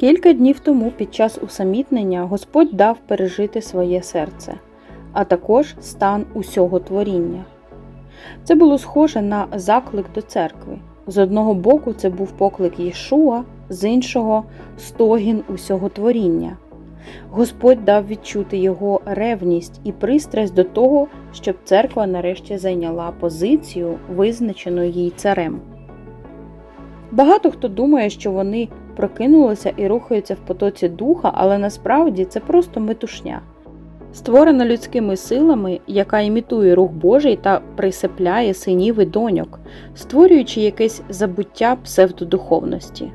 Кілька днів тому під час усамітнення Господь дав пережити своє серце, а також стан усього творіння. Це було схоже на заклик до церкви. З одного боку, це був поклик Єшуа, з іншого стогін усього творіння. Господь дав відчути його ревність і пристрасть до того, щоб церква нарешті зайняла позицію, визначену їй царем. Багато хто думає, що вони прокинулися і рухаються в потоці духа, але насправді це просто метушня. Створена людськими силами, яка імітує рух Божий та присипляє синів і доньок, створюючи якесь забуття псевдодуховності.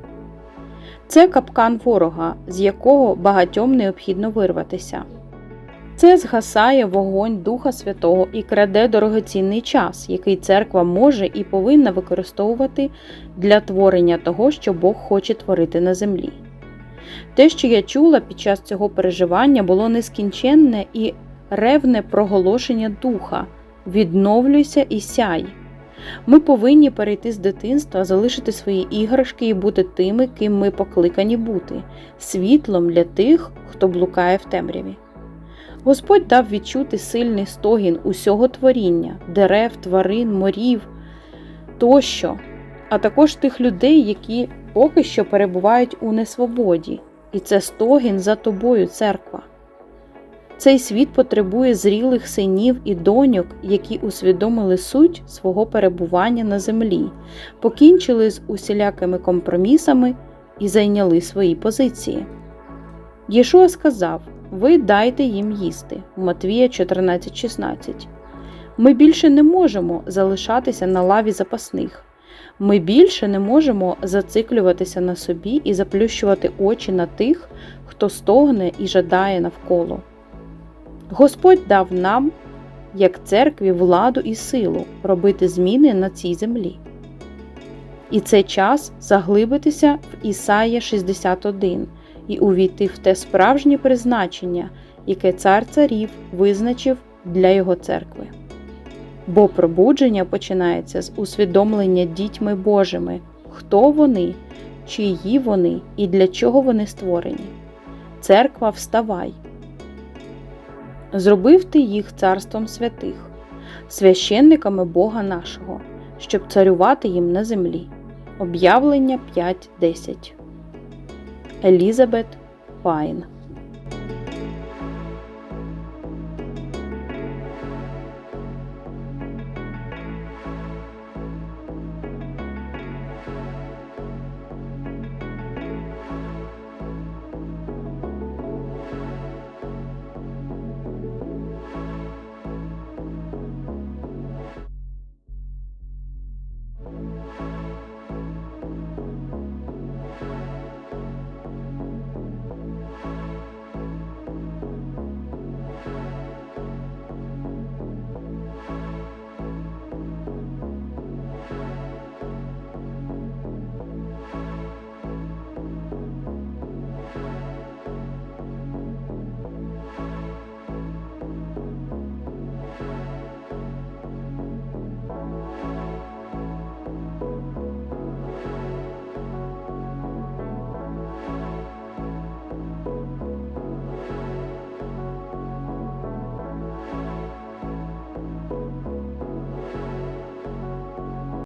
Це капкан ворога, з якого багатьом необхідно вирватися. Це згасає вогонь Духа Святого і краде дорогоцінний час, який церква може і повинна використовувати для творення того, що Бог хоче творити на землі. Те, що я чула під час цього переживання, було нескінченне і ревне проголошення духа відновлюйся і сяй. Ми повинні перейти з дитинства, залишити свої іграшки і бути тими, ким ми покликані бути, світлом для тих, хто блукає в темряві. Господь дав відчути сильний стогін усього творіння, дерев, тварин, морів тощо, а також тих людей, які поки що перебувають у несвободі, і це стогін за тобою, церква. Цей світ потребує зрілих синів і доньок, які усвідомили суть свого перебування на землі, покінчили з усілякими компромісами і зайняли свої позиції. Єшуа сказав: Ви дайте їм їсти Матвія 14,16. Ми більше не можемо залишатися на лаві запасних. Ми більше не можемо зациклюватися на собі і заплющувати очі на тих, хто стогне і жадає навколо. Господь дав нам, як церкві, владу і силу робити зміни на цій землі. І це час заглибитися в Ісая 61 і увійти в те справжнє призначення, яке цар царів визначив для його церкви. Бо пробудження починається з усвідомлення дітьми Божими, хто вони, чиї вони і для чого вони створені. Церква вставай. Зробив ти їх царством святих, священниками Бога нашого, щоб царювати їм на землі. Об'явлення 5.10 Елізабет Пайн